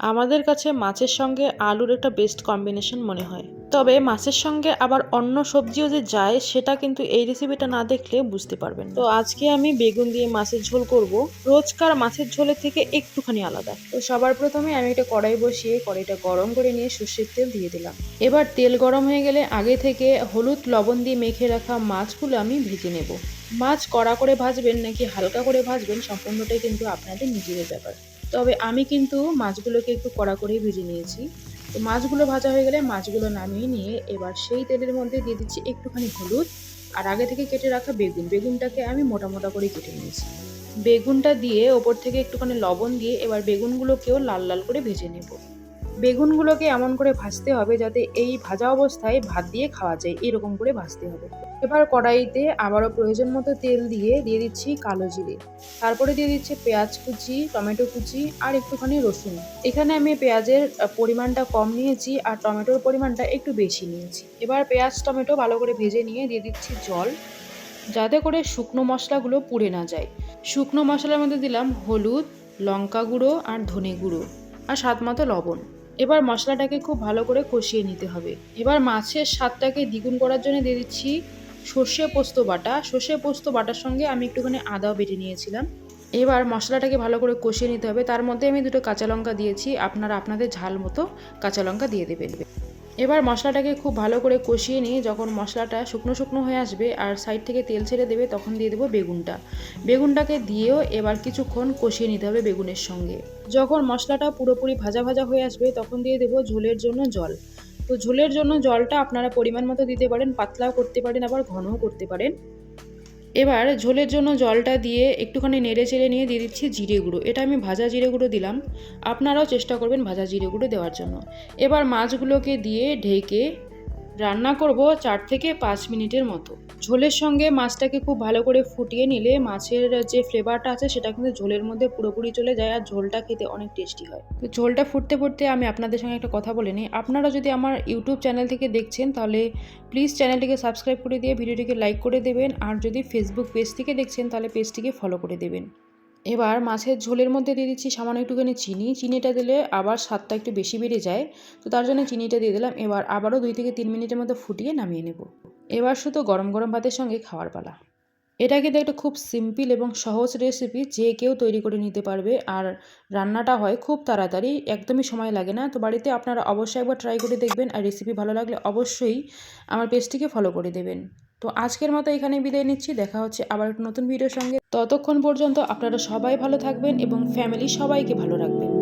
আমাদের কাছে মাছের সঙ্গে আলুর একটা বেস্ট কম্বিনেশন মনে হয়। তবে মাছের সঙ্গে আবার অন্য সবজিও যে যায়, সেটা কিন্তু এই রেসিপিটা না দেখলে বুঝতে পারবেন তো আজকে আমি বেগুন দিয়ে মাছের ঝোল করব। রোজকার মাছের ঝোলের থেকে একটুখানি আলাদা। তো সবার প্রথমে আমি একটা কড়াই বসিয়ে কড়াইটা গরম করে নিয়ে সর্ষের তেল দিয়ে দিলাম। এবার তেল গরম হয়ে গেলে আগে থেকে হলুদ লবণ দিয়ে মেখে রাখা মাছগুলো আমি ভেজে নেব। মাছ কড়া করে ভাজবেন নাকি হালকা করে ভাজবেন, সম্পূর্ণটাই কিন্তু আপনাদের নিজেদের ব্যাপার। তবে আমি কিন্তু মাছগুলোকে একটু কড়া করেই ভেজে নিয়েছি। তো মাছগুলো ভাজা হয়ে গেলে মাছগুলো নামিয়ে নিয়ে এবার সেই তেলের মধ্যে দিয়ে দিচ্ছি একটুখানি হলুদ আর আগে থেকে কেটে রাখা বেগুন। বেগুনটাকে আমি মোটা মোটা করে কেটে নিয়েছি। বেগুনটা দিয়ে ওপর থেকে একটুখানি লবণ দিয়ে এবার বেগুনগুলোকেও লাল লাল করে ভেজে নেব। বেগুনগুলোকে এমন করে ভাজতে হবে যাতে এই ভাজা অবস্থায় ভাত দিয়ে খাওয়া যায়, এরকম করে ভাজতে হবে। এবার কড়াইতে আবারও প্রয়োজন মতো তেল দিয়ে দিয়ে দিচ্ছি কালো জিরে। তারপরে দিয়ে দিচ্ছি পেঁয়াজ কুচি, টমেটো কুচি আর একটুখানি রসুন। এখানে আমি পেঁয়াজের পরিমাণটা কম নিয়েছি আর টমেটোর পরিমাণটা একটু বেশি নিয়েছি। এবার পেঁয়াজ, টমেটো ভালো করে ভেজে নিয়ে দিয়ে দিচ্ছি জল, যাতে করে শুকনো মশলাগুলো পুড়ে না যায়। শুকনো মশলার মধ্যে দিলাম হলুদ, লঙ্কা গুঁড়ো আর ধনে গুঁড়ো আর স্বাদ মতো লবণ। এবার মশলাটাকে খুব ভালো করে কষিয়ে নিতে হবে। এবার মাছের স্বাদটাকে দ্বিগুণ করার জন্য দিয়ে দিচ্ছি সর্ষে পোস্ত বাটা। সর্ষে পোস্ত বাটার সঙ্গে আমি একটুখানি আদাও বেটে নিয়েছিলাম। এবার মশলাটাকে ভালো করে কষিয়ে নিতে হবে। তার মধ্যে আমি দুটো কাঁচা লঙ্কা দিয়েছি। আপনারা আপনাদের ঝাল মতো কাঁচা লঙ্কা দিয়ে দেবেন। এবার মশলাটাকে খুব ভালো করে কষিয়ে নিয়ে যখন মশলাটা শুকনো শুকনো হয়ে আসবে আর সাইড থেকে তেল ছেড়ে দেবে, তখন দিয়ে দেবো বেগুনটা। বেগুনটাকে দিয়েও এবার কিছুক্ষণ কষিয়ে নিতে হবে বেগুনের সঙ্গে। যখন মশলাটা পুরোপুরি ভাজা ভাজা হয়ে আসবে, তখন দিয়ে দেবো ঝোলের জন্য জল। তো ঝোলের জন্য জলটা আপনারা পরিমাণ মতো দিতে পারেন, পাতলাও করতে পারেন, আবার ঘনও করতে পারেন। এবার ঝোলের জন্য জলটা দিয়ে একটুখানি নেড়ে চেড়ে নিয়ে দিয়ে দিচ্ছি জিরে গুঁড়ো। এটা আমি ভাজা জিরে গুঁড়ো দিলাম। আপনারাও চেষ্টা করবেন ভাজা জিরে গুঁড়ো দেওয়ার জন্য। এবার মাছগুলোকে দিয়ে ঢেকে রান্না করব চার থেকে পাঁচ মিনিটের মতো। ঝোলের সঙ্গে মাছটাকে খুব ভালো করে ফুটিয়ে নিলে মাছের যে ফ্লেভারটা আছে সেটা কিন্তু ঝোলের মধ্যে পুরোপুরি চলে যায় আর ঝোলটা খেতে অনেক টেস্টি হয়। তো ঝোলটা ফুটতে ফুটতে আমি আপনাদের সঙ্গে একটা কথা বলে নিই। আপনারা যদি আমার ইউটিউব চ্যানেল থেকে দেখছেন তাহলে প্লিজ চ্যানেলটিকে সাবস্ক্রাইব করে দিয়ে ভিডিওটিকে লাইক করে দেবেন। আর যদি ফেসবুক পেজ থেকে দেখছেন তাহলে পেজটিকে ফলো করে দেবেন। এবার মাছের ঝোলের মধ্যে দিয়ে দিচ্ছি সামান্য একটুখানি চিনি। চিনিটা দিলে আবার স্বাদটা একটু বেশি বেড়ে যায়। তো তার জন্য চিনিটা দিয়ে দিলাম। এবার আবারও দুই থেকে তিন মিনিটের মধ্যে ফুটিয়ে নামিয়ে নেব। এবার শুধু গরম গরম ভাতের সঙ্গে খাওয়ার পালা। এটা কিন্তু একটা খুব সিম্পল এবং সহজ রেসিপি যে কেউ তৈরি করে নিতে পারবে। আর রান্নাটা হয় খুব তাড়াতাড়ি, একদমই সময় লাগে না। তো বাড়িতে আপনারা অবশ্যই একবার ট্রাই করে দেখবেন। আর রেসিপি ভালো লাগলে অবশ্যই আমার পেজটিকে ফলো করে দেবেন। তো আজকের মতো এখানে বিদায় নিচ্ছি। দেখা হচ্ছে আবার একটা নতুন ভিডিওর সঙ্গে। ততক্ষণ পর্যন্ত আপনারা সবাই ভালো থাকবেন এবং ফ্যামিলি সবাইকে ভালো রাখবেন।